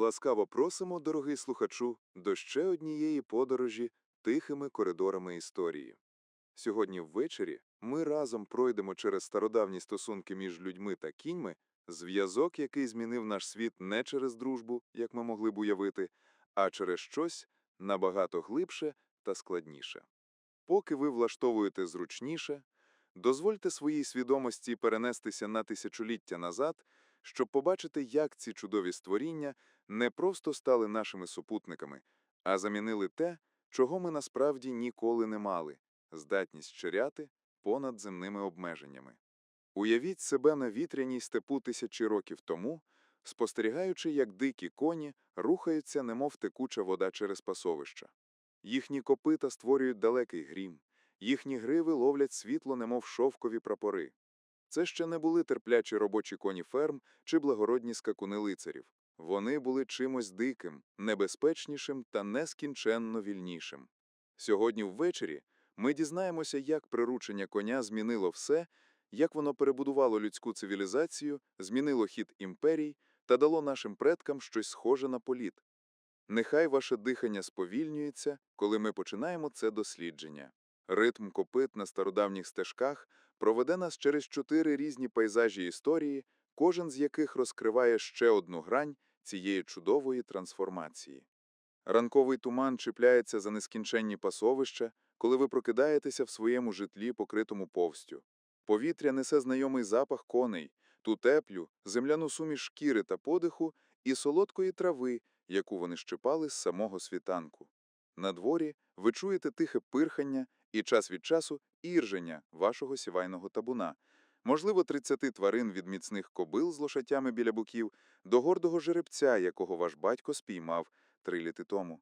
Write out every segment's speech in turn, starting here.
Ласкаво просимо, дорогий слухачу, до ще однієї подорожі тихими коридорами історії. Сьогодні ввечері ми разом пройдемо через стародавні стосунки між людьми та кіньми, зв'язок, який змінив наш світ не через дружбу, як ми могли б уявити, а через щось набагато глибше та складніше. Поки ви влаштовуєте зручніше, дозвольте своїй свідомості перенестися на тисячоліття назад, щоб побачити, як ці чудові створіння не просто стали нашими супутниками, а замінили те, чого ми насправді ніколи не мали – здатність чиряти понад земними обмеженнями. Уявіть себе на вітряній степу тисячі років тому, спостерігаючи, як дикі коні рухаються, немов текуча вода через пасовища. Їхні копита створюють далекий грім, їхні гриви ловлять світло, немов шовкові прапори. Це ще не були терплячі робочі коні ферм чи благородні скакуни лицарів. Вони були чимось диким, небезпечнішим та нескінченно вільнішим. Сьогодні ввечері ми дізнаємося, як приручення коня змінило все, як воно перебудувало людську цивілізацію, змінило хід імперій та дало нашим предкам щось схоже на політ. Нехай ваше дихання сповільнюється, коли ми починаємо це дослідження. Ритм копит на стародавніх стежках проведе нас через чотири різні пейзажі історії, кожен з яких розкриває ще одну грань цієї чудової трансформації. Ранковий туман чіпляється за нескінченні пасовища, коли ви прокидаєтеся в своєму житлі, покритому повстю. Повітря несе знайомий запах коней, ту теплю, земляну суміш шкіри та подиху і солодкої трави, яку вони щипали з самого світанку. На дворі ви чуєте тихе пирхання і час від часу ірження вашого сівайного табуна, можливо, 30 тварин від міцних кобил з лошатями біля боків до гордого жеребця, якого ваш батько спіймав три літи тому.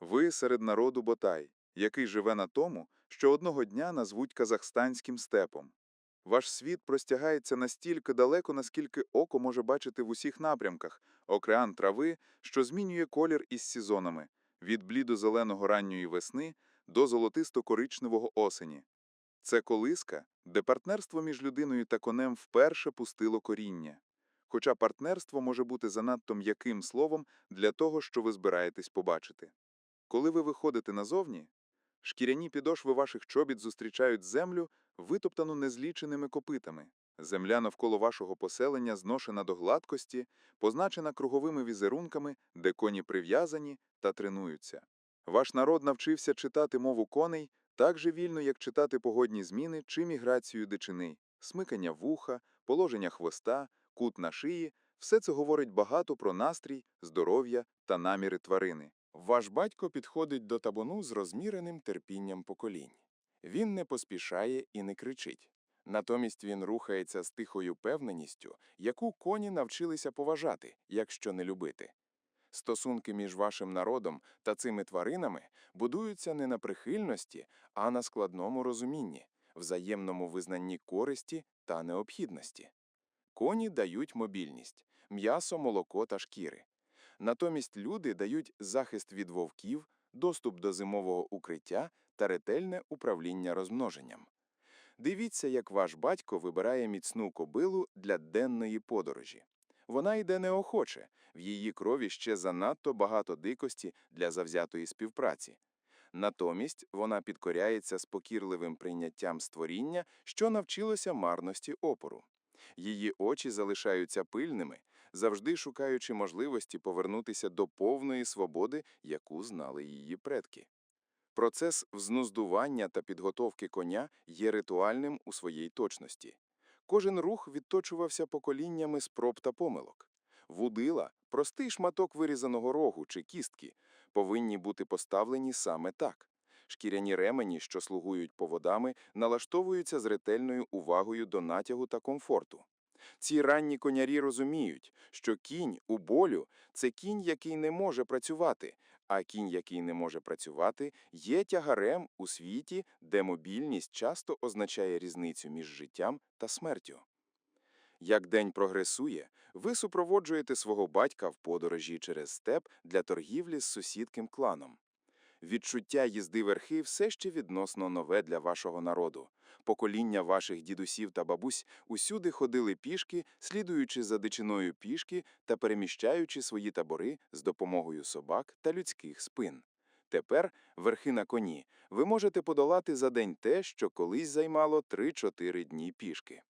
Ви серед народу Ботай, який живе на тому, що одного дня назвуть казахстанським степом. Ваш світ простягається настільки далеко, наскільки око може бачити в усіх напрямках, океан трави, що змінює колір із сезонами, від блідо-зеленого ранньої весни до золотисто-коричневого осені. Це колиска, де партнерство між людиною та конем вперше пустило коріння. Хоча партнерство може бути занадто м'яким словом для того, що ви збираєтесь побачити. Коли ви виходите назовні, шкіряні підошви ваших чобіт зустрічають землю, витоптану незліченими копитами. Земля навколо вашого поселення зношена до гладкості, позначена круговими візерунками, де коні прив'язані та тренуються. Ваш народ навчився читати мову коней так же вільно, як читати погодні зміни чи міграцію дичини, смикання вуха, положення хвоста, кут на шиї – все це говорить багато про настрій, здоров'я та наміри тварини. Ваш батько підходить до табуну з розміреним терпінням поколінь. Він не поспішає і не кричить. Натомість він рухається з тихою певненістю, яку коні навчилися поважати, якщо не любити. Стосунки між вашим народом та цими тваринами будуються не на прихильності, а на складному розумінні, взаємному визнанні користі та необхідності. Коні дають мобільність, м'ясо, молоко та шкіри. Натомість люди дають захист від вовків, доступ до зимового укриття та ретельне управління розмноженням. Дивіться, як ваш батько вибирає міцну кобилу для денної подорожі. Вона йде неохоче, в її крові ще занадто багато дикості для завзятої співпраці. Натомість вона підкоряється з покірливим прийняттям створіння, що навчилося марності опору. Її очі залишаються пильними, завжди шукаючи можливості повернутися до повної свободи, яку знали її предки. Процес взнуздування та підготовки коня є ритуальним у своїй точності. Кожен рух відточувався поколіннями спроб та помилок. Вудила, простий шматок вирізаного рогу чи кістки, повинні бути поставлені саме так. Шкіряні ремені, що слугують поводами, налаштовуються з ретельною увагою до натягу та комфорту. Ці ранні конярі розуміють, що кінь у болю – це кінь, який не може працювати, а кінь, який не може працювати, є тягарем у світі, де мобільність часто означає різницю між життям та смертю. Як день прогресує, ви супроводжуєте свого батька в подорожі через степ для торгівлі з сусідким кланом. Відчуття їзди верхи все ще відносно нове для вашого народу. Покоління ваших дідусів та бабусь усюди ходили пішки, слідуючи за дичиною пішки та переміщаючи свої табори з допомогою собак та людських спин. Тепер, верхи на коні, ви можете подолати за день те, що колись займало 3-4 дні пішки.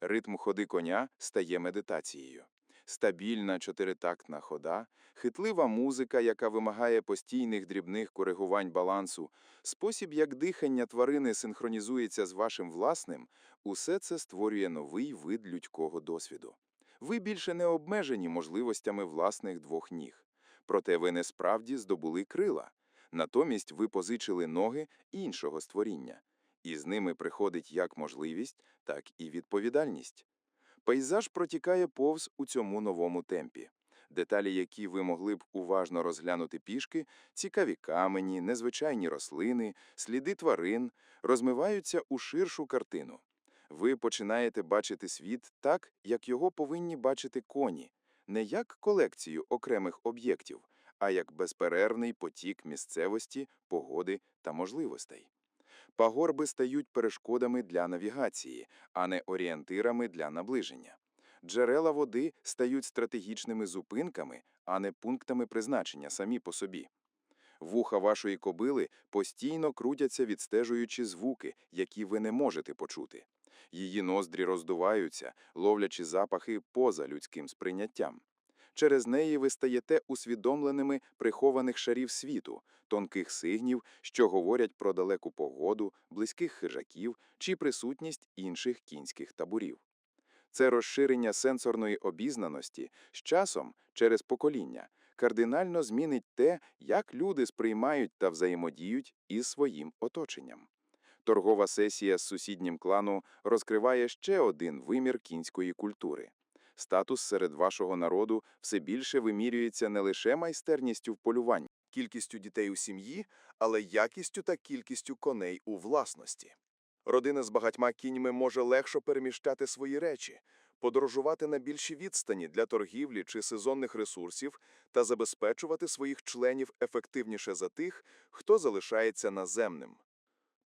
Ритм ходи коня стає медитацією. Стабільна чотиритактна хода, хитлива музика, яка вимагає постійних дрібних коригувань балансу, спосіб, як дихання тварини синхронізується з вашим власним, усе це створює новий вид людського досвіду. Ви більше не обмежені можливостями власних двох ніг. Проте ви не справді здобули крила. Натомість ви позичили ноги іншого створіння. І з ними приходить як можливість, так і відповідальність. Пейзаж протікає повз у цьому новому темпі. Деталі, які ви могли б уважно розглянути пішки, цікаві камені, незвичайні рослини, сліди тварин, розмиваються у ширшу картину. Ви починаєте бачити світ так, як його повинні бачити коні, не як колекцію окремих об'єктів, а як безперервний потік місцевості, погоди та можливостей. Пагорби стають перешкодами для навігації, а не орієнтирами для наближення. Джерела води стають стратегічними зупинками, а не пунктами призначення самі по собі. Вуха вашої кобили постійно крутяться, відстежуючи звуки, які ви не можете почути. Її ноздрі роздуваються, ловлячи запахи поза людським сприйняттям. Через неї ви стаєте усвідомленими прихованих шарів світу, тонких сигнів, що говорять про далеку погоду, близьких хижаків чи присутність інших кінських таборів. Це розширення сенсорної обізнаності з часом через покоління кардинально змінить те, як люди сприймають та взаємодіють із своїм оточенням. Торгова сесія з сусіднім клану розкриває ще один вимір кінської культури. Статус серед вашого народу все більше вимірюється не лише майстерністю в полюванні, кількістю дітей у сім'ї, але якістю та кількістю коней у власності. Родина з багатьма кіньми може легше переміщати свої речі, подорожувати на більші відстані для торгівлі чи сезонних ресурсів та забезпечувати своїх членів ефективніше за тих, хто залишається наземним.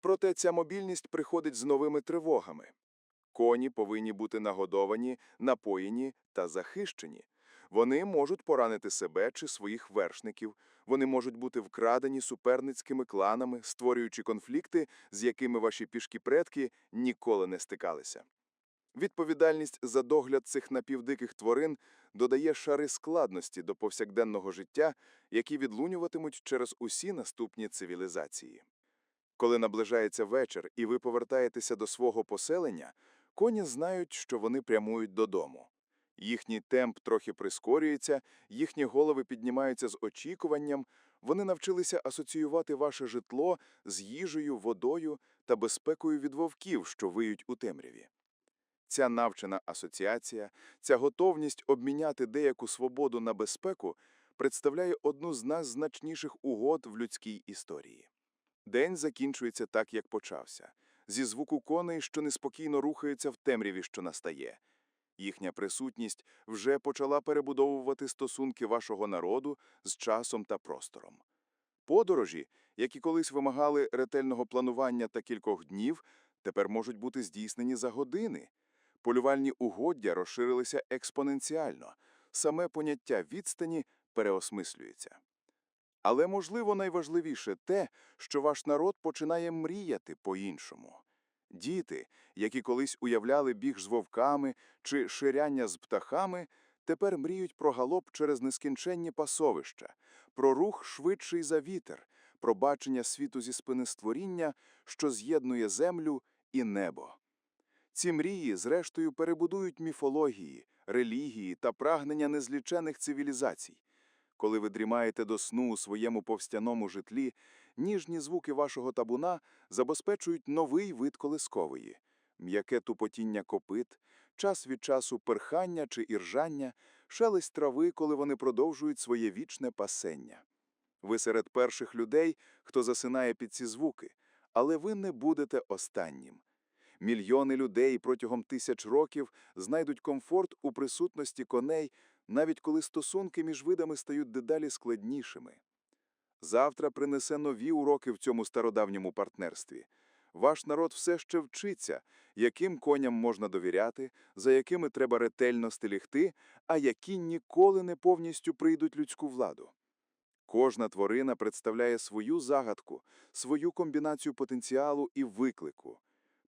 Проте ця мобільність приходить з новими тривогами. Коні повинні бути нагодовані, напоєні та захищені. Вони можуть поранити себе чи своїх вершників, вони можуть бути вкрадені суперницькими кланами, створюючи конфлікти, з якими ваші пішкі предки ніколи не стикалися. Відповідальність за догляд цих напівдиких тварин додає шари складності до повсякденного життя, які відлунюватимуть через усі наступні цивілізації. Коли наближається вечір і ви повертаєтеся до свого поселення, коні знають, що вони прямують додому. Їхній темп трохи прискорюється, їхні голови піднімаються з очікуванням, вони навчилися асоціювати ваше житло з їжею, водою та безпекою від вовків, що виють у темряві. Ця навчена асоціація, ця готовність обміняти деяку свободу на безпеку представляє одну з найзначніших угод в людській історії. День закінчується так, як почався, зі звуку коней, що неспокійно рухаються в темряві, що настає. Їхня присутність вже почала перебудовувати стосунки вашого народу з часом та простором. Подорожі, які колись вимагали ретельного планування та кількох днів, тепер можуть бути здійснені за години. Полювальні угоддя розширилися експоненціально, саме поняття відстані переосмислюється. Але, можливо, найважливіше те, що ваш народ починає мріяти по-іншому. Діти, які колись уявляли біг з вовками чи ширяння з птахами, тепер мріють про галоп через нескінченні пасовища, про рух швидший за вітер, про бачення світу зі спини створіння, що з'єднує землю і небо. Ці мрії, зрештою, перебудують міфології, релігії та прагнення незлічених цивілізацій. Коли ви дрімаєте до сну у своєму повстяному житлі, ніжні звуки вашого табуна забезпечують новий вид колискової, м'яке тупотіння копит, час від часу перхання чи іржання, шелест трави, коли вони продовжують своє вічне пасення. Ви серед перших людей, хто засинає під ці звуки, але ви не будете останнім. Мільйони людей протягом тисяч років знайдуть комфорт у присутності коней, навіть коли стосунки між видами стають дедалі складнішими. завтра принесе нові уроки в цьому стародавньому партнерстві. Ваш народ все ще вчиться, яким коням можна довіряти, за якими треба ретельно стерегти, а які ніколи не повністю прийдуть людську владу. Кожна тварина представляє свою загадку, свою комбінацію потенціалу і виклику.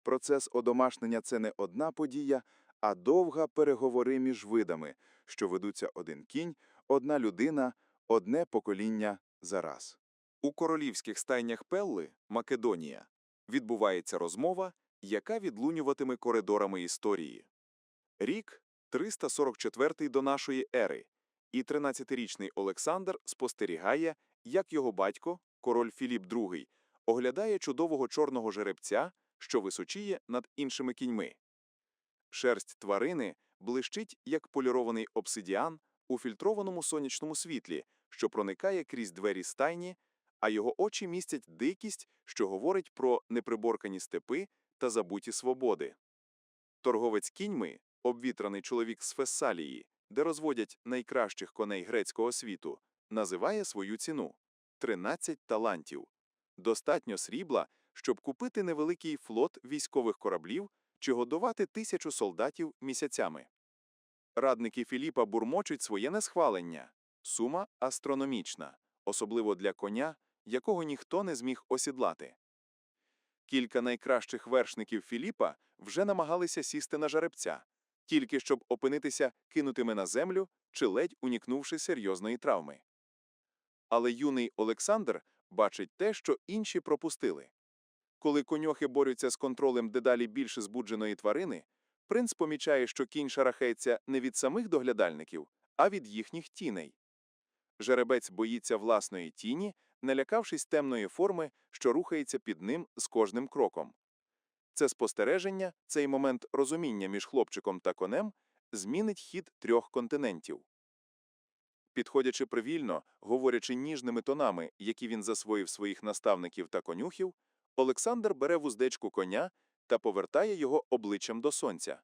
Процес одомашнення – це не одна подія, а довга переговори між видами, що ведуться один кінь, одна людина, одне покоління за раз. У королівських стайнях Пелли, Македонія, відбувається розмова, яка відлунюватиме коридорами історії. Рік 344 до нашої ери, і 13-річний Олександр спостерігає, як його батько, король Філіп II, оглядає чудового чорного жеребця, що височіє над іншими кіньми. Шерсть тварини блищить, як полірований обсидіан у фільтрованому сонячному світлі, що проникає крізь двері стайні, а його очі містять дикість, що говорить про неприборкані степи та забуті свободи. Торговець кіньми, обвітраний чоловік з Фессалії, де розводять найкращих коней грецького світу, називає свою ціну – 13 талантів. Достатньо срібла, щоб купити невеликий флот військових кораблів чи годувати тисячу солдатів місяцями. Радники Філіпа бурмочуть своє несхвалення. Сума астрономічна, особливо для коня, якого ніхто не зміг осідлати. Кілька найкращих вершників Філіпа вже намагалися сісти на жеребця, тільки щоб опинитися кинутими на землю чи ледь унікнувши серйозної травми. Але юний Олександр бачить те, що інші пропустили. Коли коньохи борються з контролем дедалі більше збудженої тварини, принц помічає, що кінь шарахається не від самих доглядальників, а від їхніх тіней. Жеребець боїться власної тіні, налякавшись темної форми, що рухається під ним з кожним кроком. Це спостереження, цей момент розуміння між хлопчиком та конем змінить хід трьох континентів. Підходячи привільно, говорячи ніжними тонами, які він засвоїв своїх наставників та конюхів, Олександр бере вуздечку коня та повертає його обличчям до сонця.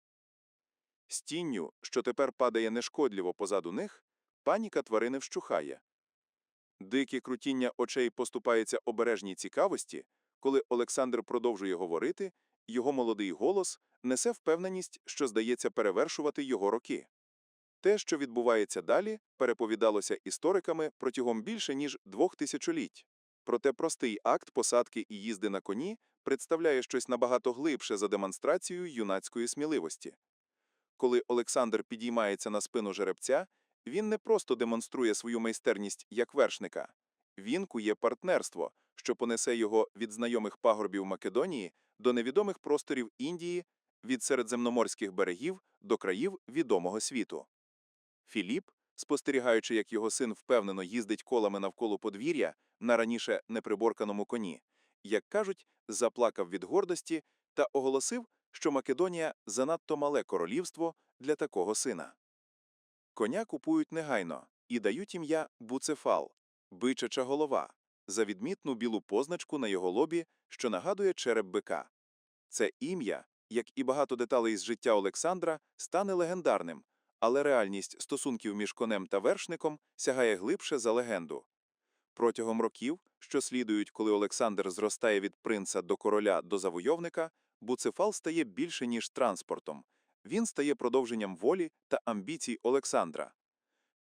З тінню, що тепер падає нешкодливо позаду них, паніка тварини вщухає. Дике крутіння очей поступається обережній цікавості, коли Олександр продовжує говорити, його молодий голос несе впевненість, що здається перевершувати його роки. Те, що відбувається далі, переповідалося істориками протягом більше ніж двох тисячоліть. Проте простий акт посадки і їзди на коні представляє щось набагато глибше за демонстрацію юнацької сміливості. Коли Олександр підіймається на спину жеребця, він не просто демонструє свою майстерність як вершника, він кує партнерство, що понесе його від знайомих пагорбів Македонії до невідомих просторів Індії, від середземноморських берегів до країв відомого світу. Філіп, спостерігаючи, як його син впевнено їздить колами навколо подвір'я на раніше неприборканому коні, як кажуть, заплакав від гордості та оголосив, що Македонія занадто мале королівство для такого сина. Коня купують негайно і дають ім'я Буцефал – бичача голова, за відмітну білу позначку на його лобі, що нагадує череп бика. Це ім'я, як і багато деталей з життя Олександра, стане легендарним, але реальність стосунків між конем та вершником сягає глибше за легенду. Протягом років, що слідують, коли Олександр зростає від принца до короля до завойовника, Буцефал стає більше, ніж транспортом. Він стає продовженням волі та амбіцій Олександра.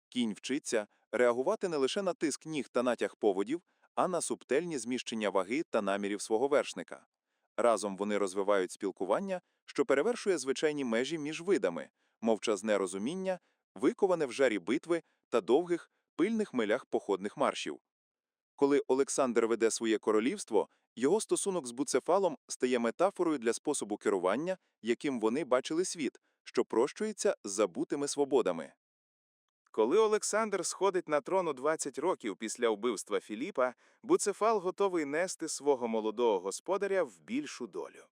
Кінь вчиться реагувати не лише на тиск ніг та натяг поводів, а на субтельні зміщення ваги та намірів свого вершника. Разом вони розвивають спілкування, що перевершує звичайні межі між видами, мовчазне розуміння, виковане в жарі битви та довгих, пильних милях походних маршів. Коли Олександр веде своє королівство, його стосунок з Буцефалом стає метафорою для способу керування, яким вони бачили світ, що прощується з забутими свободами. Коли Олександр сходить на трон у 20 років після вбивства Філіпа, Буцефал готовий нести свого молодого господаря в більшу долю.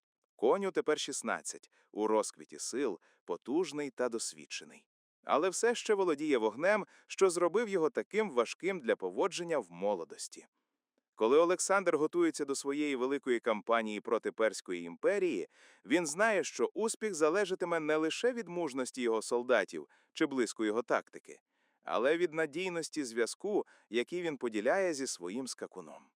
Коню тепер 16, у розквіті сил, потужний та досвідчений. Але все ще володіє вогнем, що зробив його таким важким для поводження в молодості. Коли Олександр готується до своєї великої кампанії проти Перської імперії, він знає, що успіх залежатиме не лише від мужності його солдатів чи близько його тактики. але від надійності зв'язку, який він поділяє зі своїм скакуном.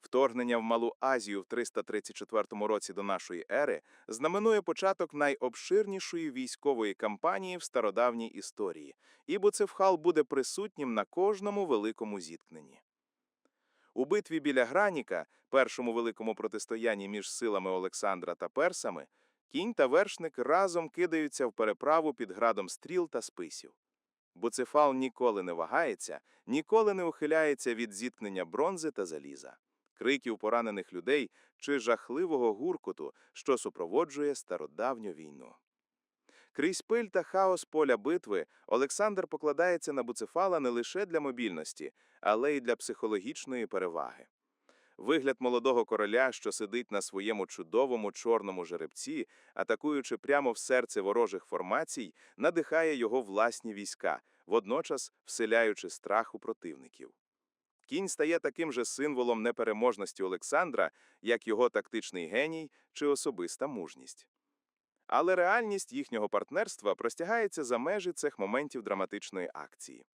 Вторгнення в Малу Азію в 334 році до нашої ери знаменує початок найобширнішої військової кампанії в стародавній історії, і Буцефхал буде присутнім на кожному великому зіткненні. У битві біля Граніка, першому великому протистоянні між силами Олександра та персами, кінь та вершник разом кидаються в переправу під градом стріл та списів. Буцефал ніколи не вагається, ніколи не ухиляється від зіткнення бронзи та заліза, криків поранених людей чи жахливого гуркоту, що супроводжує стародавню війну. Крізь пиль та хаос поля битви Олександр покладається на Буцефала не лише для мобільності, але й для психологічної переваги. Вигляд молодого короля, що сидить на своєму чудовому чорному жеребці, атакуючи прямо в серце ворожих формацій, надихає його власні війська, водночас вселяючи страх у противників. Кінь стає таким же символом непереможності Олександра, як його тактичний геній чи особиста мужність. Але реальність їхнього партнерства простягається за межі цих моментів драматичної акції.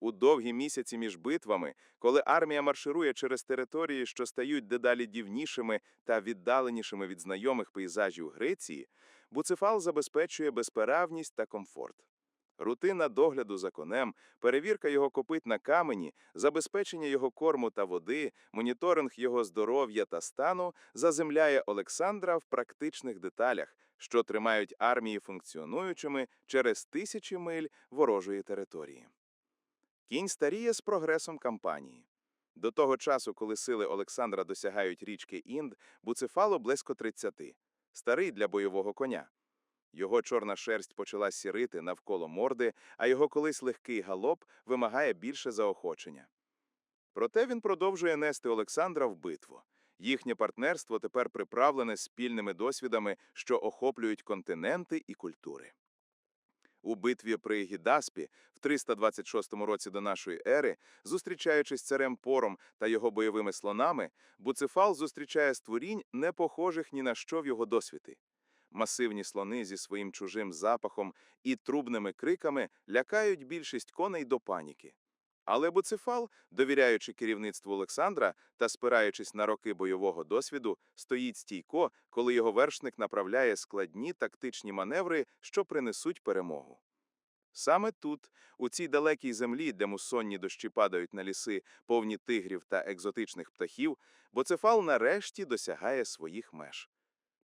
У довгі місяці між битвами, коли армія марширує через території, що стають дедалі дівнішими та віддаленішими від знайомих пейзажів Греції, Буцефал забезпечує безперавність та комфорт. Рутина догляду за конем, перевірка його копит на камені, забезпечення його корму та води, моніторинг його здоров'я та стану заземляє Олександра в практичних деталях, що тримають армії функціонуючими через тисячі миль ворожої території. Кінь старіє з прогресом кампанії. До того часу, коли сили Олександра досягають річки Інд, Буцефало близько 30. Старий для бойового коня. Його чорна шерсть почала сірити навколо морди, а його колись легкий галоп вимагає більше заохочення. Проте він продовжує нести Олександра в битву. Їхнє партнерство тепер приправлене спільними досвідами, що охоплюють континенти і культури. У битві при Гідаспі в 326 році до нашої ери, зустрічаючись царем Пором та його бойовими слонами, Буцефал зустрічає створінь, не похожих ні на що в його досвіти. Масивні слони зі своїм чужим запахом і трубними криками лякають більшість коней до паніки. Але Буцефал, довіряючи керівництву Олександра та спираючись на роки бойового досвіду, стоїть стійко, коли його вершник направляє складні тактичні маневри, що принесуть перемогу. Саме тут, у цій далекій землі, де мусонні дощі падають на ліси, повні тигрів та екзотичних птахів, Буцефал нарешті досягає своїх меж.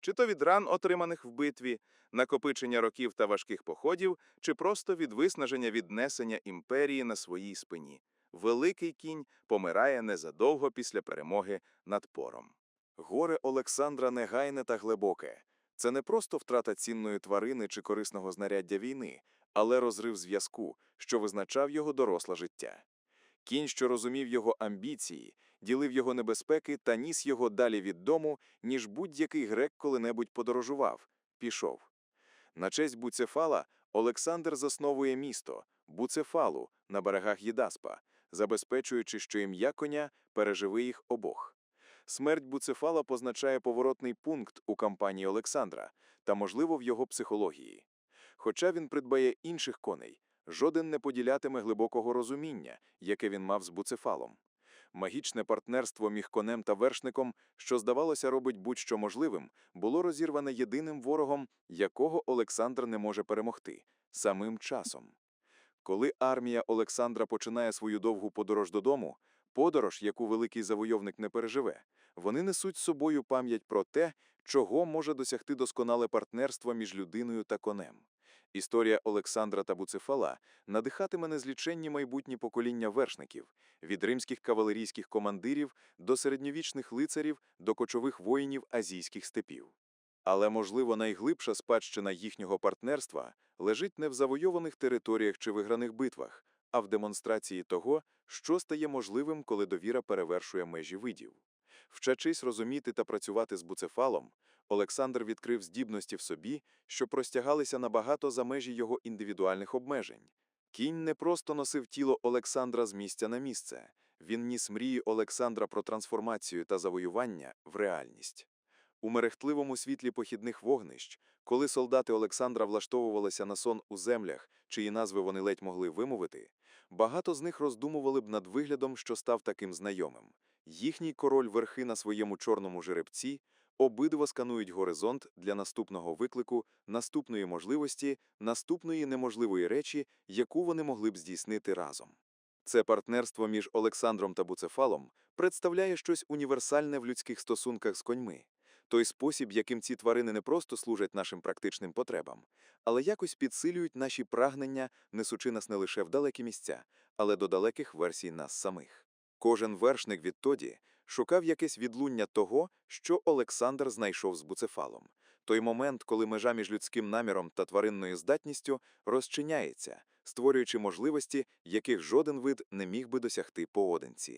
Чи то від ран, отриманих в битві, накопичення років та важких походів, чи просто від виснаження віднесення імперії на своїй спині. Великий кінь помирає незадовго після перемоги над пором. Горе Олександра негайне та глибоке. Це не просто втрата цінної тварини чи корисного знаряддя війни, але розрив зв'язку, що визначав його доросле життя. Кінь, що розумів його амбіції, ділив його небезпеки та ніс його далі від дому, ніж будь-який грек коли-небудь подорожував, пішов. На честь Буцефала Олександр засновує місто Буцефалу на берегах Єдаспа, забезпечуючи, що ім'я коня переживе їх обох. Смерть Буцефала позначає поворотний пункт у кампанії Олександра та, можливо, в його психології. Хоча він придбає інших коней, жоден не поділятиме глибокого розуміння, яке він мав з Буцефалом. Магічне партнерство між конем та вершником, що, здавалося, робить будь-що можливим, було розірване єдиним ворогом, якого Олександр не може перемогти – самим часом. Коли армія Олександра починає свою довгу подорож додому, подорож, яку великий завойовник не переживе, вони несуть з собою пам'ять про те, чого може досягти досконале партнерство між людиною та конем. Історія Олександра та Буцефала надихатиме незліченні майбутні покоління вершників, від римських кавалерійських командирів до середньовічних лицарів до кочових воїнів азійських степів. Але, можливо, найглибша спадщина їхнього партнерства лежить не в завойованих територіях чи виграних битвах, а в демонстрації того, що стає можливим, коли довіра перевершує межі видів. Вчачись розуміти та працювати з буцефалом, Олександр відкрив здібності в собі, що простягалися набагато за межі його індивідуальних обмежень. Кінь не просто носив тіло Олександра з місця на місце, він ніс мрії Олександра про трансформацію та завоювання в реальність. У мерехтливому світлі похідних вогнищ, коли солдати Олександра влаштовувалися на сон у землях, чиї назви вони ледь могли вимовити, багато з них роздумували б над виглядом, що став таким знайомим. Їхній король верхи на своєму чорному жеребці, обидва сканують горизонт для наступного виклику, наступної можливості, наступної неможливої речі, яку вони могли б здійснити разом. Це партнерство між Олександром та Буцефалом представляє щось універсальне в людських стосунках з коньми. Той спосіб, яким ці тварини не просто служать нашим практичним потребам, але якось підсилюють наші прагнення, несучи нас не лише в далекі місця, але до далеких версій нас самих. Кожен вершник відтоді шукав якесь відлуння того, що Олександр знайшов з Буцефалом. Той момент, коли межа між людським наміром та тваринною здатністю розчиняється, створюючи можливості, яких жоден вид не міг би досягти поодинці.